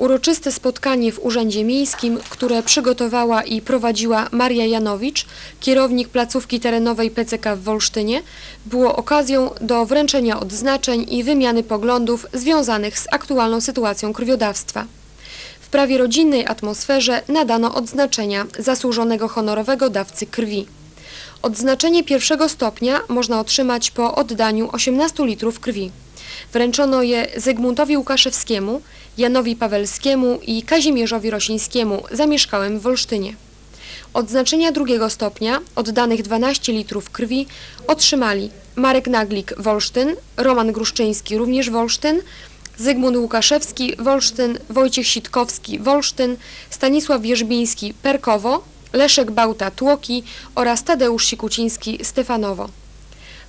Uroczyste spotkanie w Urzędzie Miejskim, które przygotowała i prowadziła Maria Janowicz, kierownik placówki terenowej PCK w Wolsztynie, było okazją do wręczenia odznaczeń i wymiany poglądów związanych z aktualną sytuacją krwiodawstwa. W prawie rodzinnej atmosferze nadano odznaczenia zasłużonego honorowego dawcy krwi. Odznaczenie pierwszego stopnia można otrzymać po oddaniu 18 litrów krwi. Wręczono je Zygmuntowi Łukaszewskiemu, Janowi Pawelskiemu i Kazimierzowi Rosińskiemu, zamieszkałym w Wolsztynie. Odznaczenia drugiego stopnia, oddanych 12 litrów krwi, otrzymali Marek Naglik, Wolsztyn, Roman Gruszczyński, również Wolsztyn, Zygmunt Łukaszewski, Wolsztyn, Wojciech Sitkowski, Wolsztyn, Stanisław Wierzbiński, Perkowo, Leszek Bałta, Tłoki oraz Tadeusz Sikuciński, Stefanowo.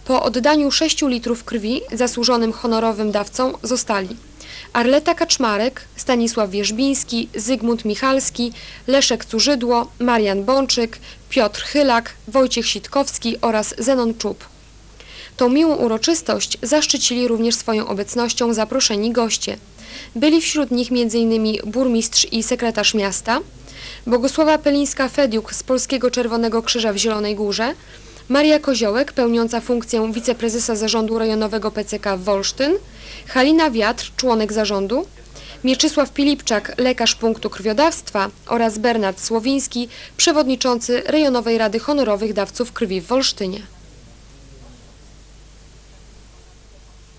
Po oddaniu 6 litrów krwi zasłużonym honorowym dawcą zostali Arleta Kaczmarek, Stanisław Wierzbiński, Zygmunt Michalski, Leszek Curzydło, Marian Bączyk, Piotr Chylak, Wojciech Sitkowski oraz Zenon Czub. Tą miłą uroczystość zaszczycili również swoją obecnością zaproszeni goście. Byli wśród nich m.in. burmistrz i sekretarz miasta, Bogusława Pelińska-Fediuk z Polskiego Czerwonego Krzyża w Zielonej Górze, Maria Koziołek, pełniąca funkcję wiceprezesa zarządu rejonowego PCK w Wolsztyn, Halina Wiatr, członek zarządu, Mieczysław Pilipczak, lekarz punktu krwiodawstwa. Oraz Bernard Słowiński, przewodniczący Rejonowej Rady Honorowych Dawców Krwi w Wolsztynie.